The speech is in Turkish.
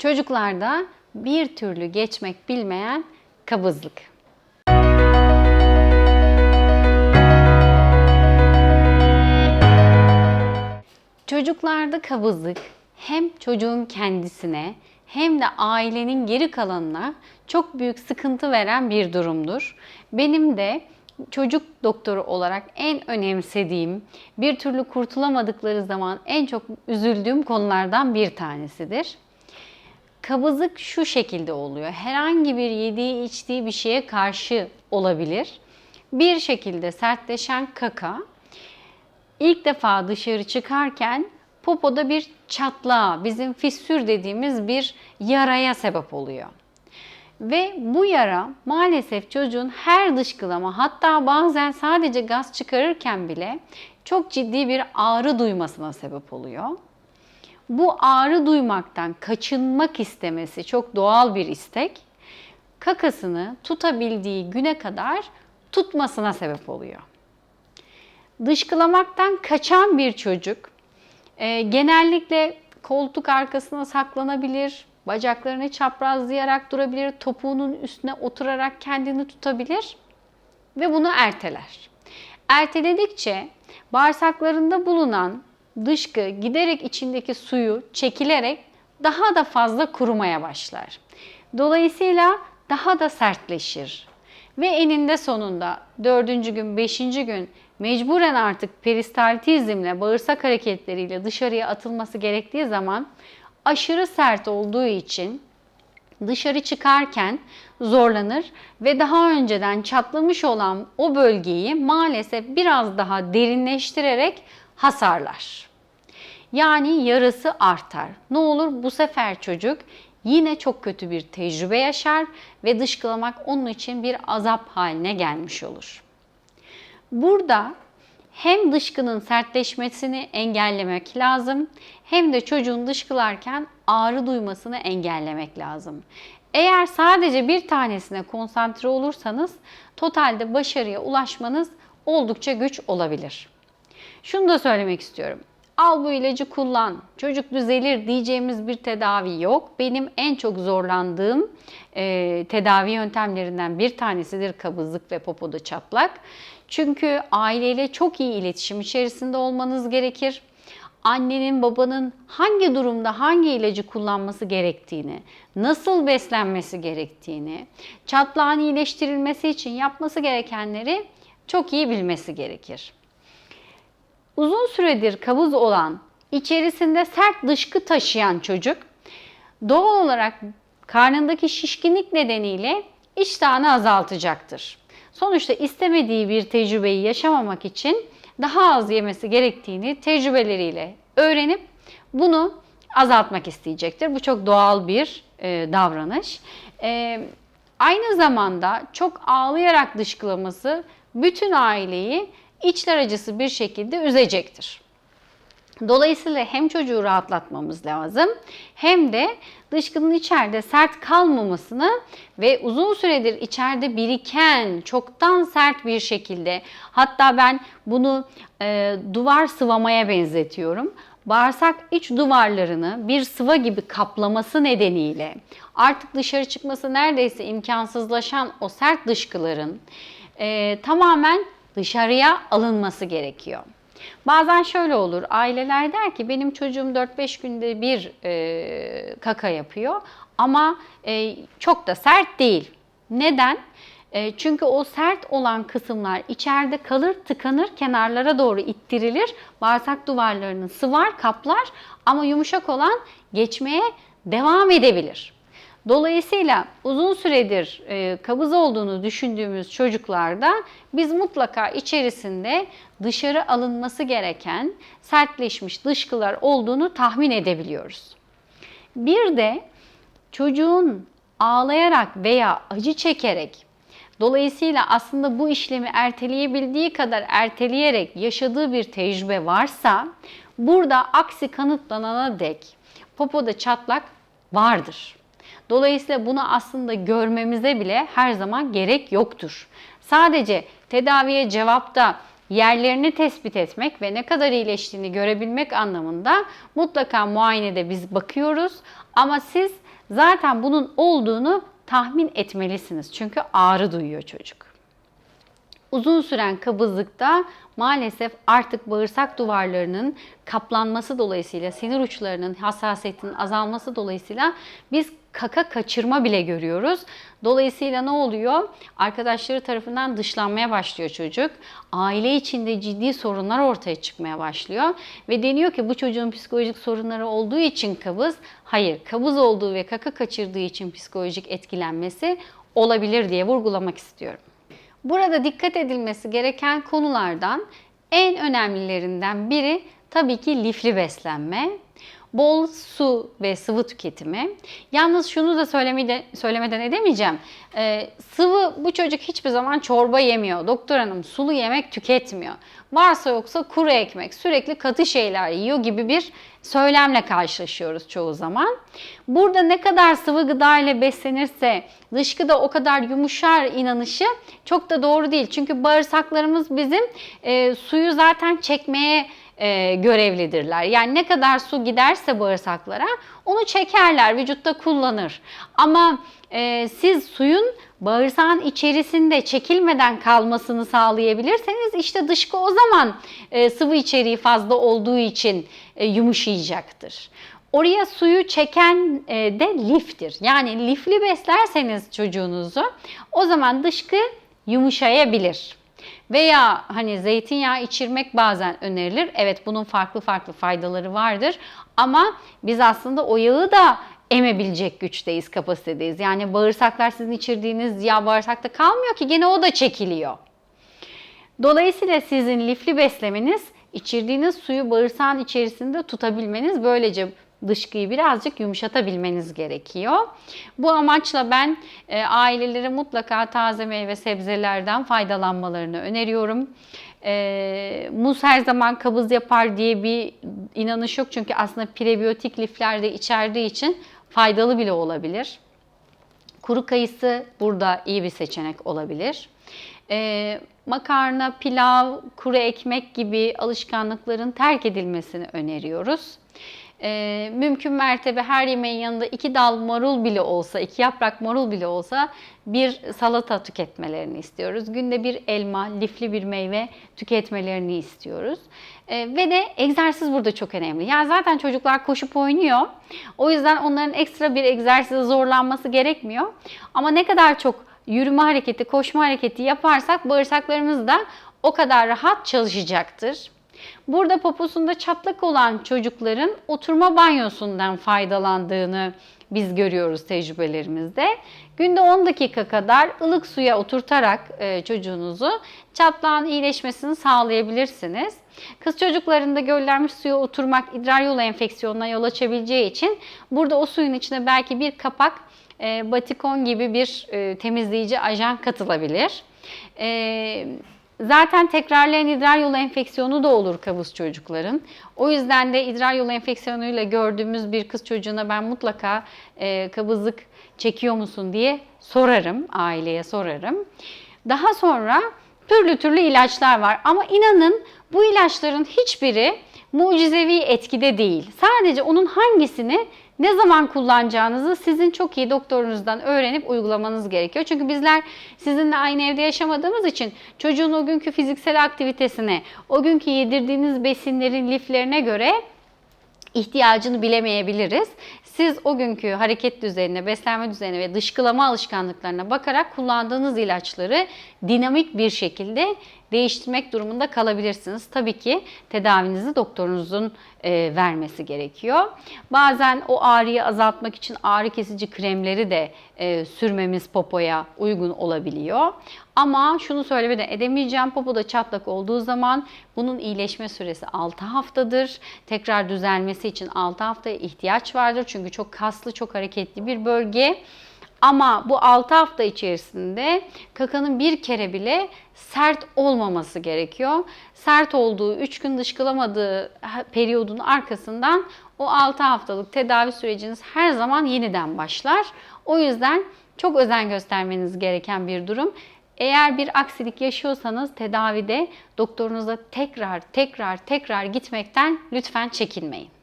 Çocuklarda bir türlü geçmek bilmeyen kabızlık. Çocuklarda kabızlık hem çocuğun kendisine hem de ailenin geri kalanına çok büyük sıkıntı veren bir durumdur. Benim de çocuk doktoru olarak en önemsediğim, bir türlü kurtulamadıkları zaman en çok üzüldüğüm konulardan bir tanesidir. Kabızlık şu şekilde oluyor. Herhangi bir yediği içtiği bir şeye karşı olabilir. Bir şekilde sertleşen kaka ilk defa dışarı çıkarken popoda bir çatlağa, bizim fissür dediğimiz bir yaraya sebep oluyor. Ve bu yara maalesef çocuğun her dışkılama hatta bazen sadece gaz çıkarırken bile çok ciddi bir ağrı duymasına sebep oluyor. Bu ağrı duymaktan kaçınmak istemesi çok doğal bir istek. Kakasını tutabildiği güne kadar tutmasına sebep oluyor. Dışkılamaktan kaçan bir çocuk e, genellikle koltuk arkasına saklanabilir, bacaklarını çaprazlayarak durabilir, topuğunun üstüne oturarak kendini tutabilir ve bunu erteler. Erteledikçe bağırsaklarında bulunan dışkı giderek içindeki suyu çekilerek daha da fazla kurumaya başlar. Dolayısıyla daha da sertleşir. Ve eninde sonunda dördüncü gün, beşinci gün mecburen artık peristaltizmle, bağırsak hareketleriyle dışarıya atılması gerektiği zaman aşırı sert olduğu için dışarı çıkarken zorlanır ve daha önceden çatlamış olan o bölgeyi maalesef biraz daha derinleştirerek hasarlar. Yani yarısı artar. Ne olur bu sefer çocuk yine çok kötü bir tecrübe yaşar ve dışkılamak onun için bir azap haline gelmiş olur. Burada hem dışkının sertleşmesini engellemek lazım hem de çocuğun dışkılarken ağrı duymasını engellemek lazım. Eğer sadece bir tanesine konsantre olursanız totalde başarıya ulaşmanız oldukça güç olabilir. Şunu da söylemek istiyorum. Al bu ilacı kullan, çocuk düzelir diyeceğimiz bir tedavi yok. Benim en çok zorlandığım e, tedavi yöntemlerinden bir tanesidir kabızlık ve popoda çatlak. Çünkü aileyle çok iyi iletişim içerisinde olmanız gerekir. Annenin, babanın hangi durumda hangi ilacı kullanması gerektiğini, nasıl beslenmesi gerektiğini, çatlağın iyileştirilmesi için yapması gerekenleri çok iyi bilmesi gerekir. Uzun süredir kabız olan, içerisinde sert dışkı taşıyan çocuk doğal olarak karnındaki şişkinlik nedeniyle iştahını azaltacaktır. Sonuçta istemediği bir tecrübeyi yaşamamak için daha az yemesi gerektiğini tecrübeleriyle öğrenip bunu azaltmak isteyecektir. Bu çok doğal bir e, davranış. E, aynı zamanda çok ağlayarak dışkılaması bütün aileyi içler acısı bir şekilde üzecektir. Dolayısıyla hem çocuğu rahatlatmamız lazım hem de dışkının içeride sert kalmamasını ve uzun süredir içeride biriken çoktan sert bir şekilde hatta ben bunu e, duvar sıvamaya benzetiyorum. Bağırsak iç duvarlarını bir sıva gibi kaplaması nedeniyle artık dışarı çıkması neredeyse imkansızlaşan o sert dışkıların e, tamamen dışarıya alınması gerekiyor. Bazen şöyle olur, aileler der ki benim çocuğum 4-5 günde bir e, kaka yapıyor ama e, çok da sert değil. Neden? E, çünkü o sert olan kısımlar içeride kalır, tıkanır, kenarlara doğru ittirilir. Bağırsak duvarlarını sıvar, kaplar ama yumuşak olan geçmeye devam edebilir. Dolayısıyla uzun süredir e, kabız olduğunu düşündüğümüz çocuklarda biz mutlaka içerisinde dışarı alınması gereken sertleşmiş dışkılar olduğunu tahmin edebiliyoruz. Bir de çocuğun ağlayarak veya acı çekerek dolayısıyla aslında bu işlemi erteleyebildiği kadar erteleyerek yaşadığı bir tecrübe varsa burada aksi kanıtlanana dek popoda çatlak vardır. Dolayısıyla bunu aslında görmemize bile her zaman gerek yoktur. Sadece tedaviye cevapta yerlerini tespit etmek ve ne kadar iyileştiğini görebilmek anlamında mutlaka muayenede biz bakıyoruz. Ama siz zaten bunun olduğunu tahmin etmelisiniz. Çünkü ağrı duyuyor çocuk. Uzun süren kabızlıkta maalesef artık bağırsak duvarlarının kaplanması dolayısıyla sinir uçlarının hassasiyetinin azalması dolayısıyla biz kaka kaçırma bile görüyoruz. Dolayısıyla ne oluyor? Arkadaşları tarafından dışlanmaya başlıyor çocuk. Aile içinde ciddi sorunlar ortaya çıkmaya başlıyor ve deniyor ki bu çocuğun psikolojik sorunları olduğu için kabız. Hayır, kabız olduğu ve kaka kaçırdığı için psikolojik etkilenmesi olabilir diye vurgulamak istiyorum. Burada dikkat edilmesi gereken konulardan en önemlilerinden biri tabii ki lifli beslenme. Bol su ve sıvı tüketimi. Yalnız şunu da söylemede, söylemeden edemeyeceğim. Ee, sıvı bu çocuk hiçbir zaman çorba yemiyor. Doktor hanım sulu yemek tüketmiyor. Varsa yoksa kuru ekmek, sürekli katı şeyler yiyor gibi bir söylemle karşılaşıyoruz çoğu zaman. Burada ne kadar sıvı gıda ile beslenirse dışkıda o kadar yumuşar inanışı çok da doğru değil. Çünkü bağırsaklarımız bizim e, suyu zaten çekmeye e, görevlidirler. Yani ne kadar su giderse bağırsaklara onu çekerler, vücutta kullanır. Ama e, siz suyun bağırsağın içerisinde çekilmeden kalmasını sağlayabilirseniz işte dışkı o zaman e, sıvı içeriği fazla olduğu için e, yumuşayacaktır. Oraya suyu çeken e, de liftir. Yani lifli beslerseniz çocuğunuzu o zaman dışkı yumuşayabilir. Veya hani zeytinyağı içirmek bazen önerilir. Evet bunun farklı farklı faydaları vardır. Ama biz aslında o yağı da emebilecek güçteyiz, kapasitedeyiz. Yani bağırsaklar sizin içirdiğiniz yağ bağırsakta kalmıyor ki gene o da çekiliyor. Dolayısıyla sizin lifli beslemeniz içirdiğiniz suyu bağırsağın içerisinde tutabilmeniz böylece dışkıyı birazcık yumuşatabilmeniz gerekiyor. Bu amaçla ben e, ailelere mutlaka taze meyve sebzelerden faydalanmalarını öneriyorum. E, muz her zaman kabız yapar diye bir inanış yok çünkü aslında prebiyotik lifler de içerdiği için faydalı bile olabilir. Kuru kayısı burada iyi bir seçenek olabilir. E, makarna, pilav, kuru ekmek gibi alışkanlıkların terk edilmesini öneriyoruz. E, mümkün mertebe her yemeğin yanında iki dal marul bile olsa, iki yaprak marul bile olsa bir salata tüketmelerini istiyoruz. Günde bir elma, lifli bir meyve tüketmelerini istiyoruz. E, ve de egzersiz burada çok önemli. Yani zaten çocuklar koşup oynuyor. O yüzden onların ekstra bir egzersize zorlanması gerekmiyor. Ama ne kadar çok yürüme hareketi, koşma hareketi yaparsak bağırsaklarımız da o kadar rahat çalışacaktır. Burada poposunda çatlak olan çocukların oturma banyosundan faydalandığını biz görüyoruz tecrübelerimizde. Günde 10 dakika kadar ılık suya oturtarak e, çocuğunuzu çatlağın iyileşmesini sağlayabilirsiniz. Kız çocuklarında göllenmiş suya oturmak idrar yolu enfeksiyonuna yol açabileceği için burada o suyun içine belki bir kapak e, batikon gibi bir e, temizleyici ajan katılabilir. E, Zaten tekrarlayan idrar yolu enfeksiyonu da olur kabız çocukların. O yüzden de idrar yolu enfeksiyonuyla gördüğümüz bir kız çocuğuna ben mutlaka e, kabızlık çekiyor musun diye sorarım, aileye sorarım. Daha sonra türlü türlü ilaçlar var ama inanın bu ilaçların hiçbiri mucizevi etkide değil. Sadece onun hangisini ne zaman kullanacağınızı sizin çok iyi doktorunuzdan öğrenip uygulamanız gerekiyor. Çünkü bizler sizinle aynı evde yaşamadığımız için çocuğun o günkü fiziksel aktivitesine, o günkü yedirdiğiniz besinlerin liflerine göre ihtiyacını bilemeyebiliriz. Siz o günkü hareket düzenine, beslenme düzenine ve dışkılama alışkanlıklarına bakarak kullandığınız ilaçları dinamik bir şekilde değiştirmek durumunda kalabilirsiniz. Tabii ki tedavinizi doktorunuzun e, vermesi gerekiyor. Bazen o ağrıyı azaltmak için ağrı kesici kremleri de e, sürmemiz popoya uygun olabiliyor. Ama şunu söylemeden edemeyeceğim. Popoda çatlak olduğu zaman bunun iyileşme süresi 6 haftadır. Tekrar düzelmesi için 6 haftaya ihtiyaç vardır. Çünkü çok kaslı, çok hareketli bir bölge. Ama bu 6 hafta içerisinde kakanın bir kere bile sert olmaması gerekiyor. Sert olduğu, 3 gün dışkılamadığı periyodun arkasından o 6 haftalık tedavi süreciniz her zaman yeniden başlar. O yüzden çok özen göstermeniz gereken bir durum. Eğer bir aksilik yaşıyorsanız tedavide doktorunuza tekrar tekrar tekrar gitmekten lütfen çekinmeyin.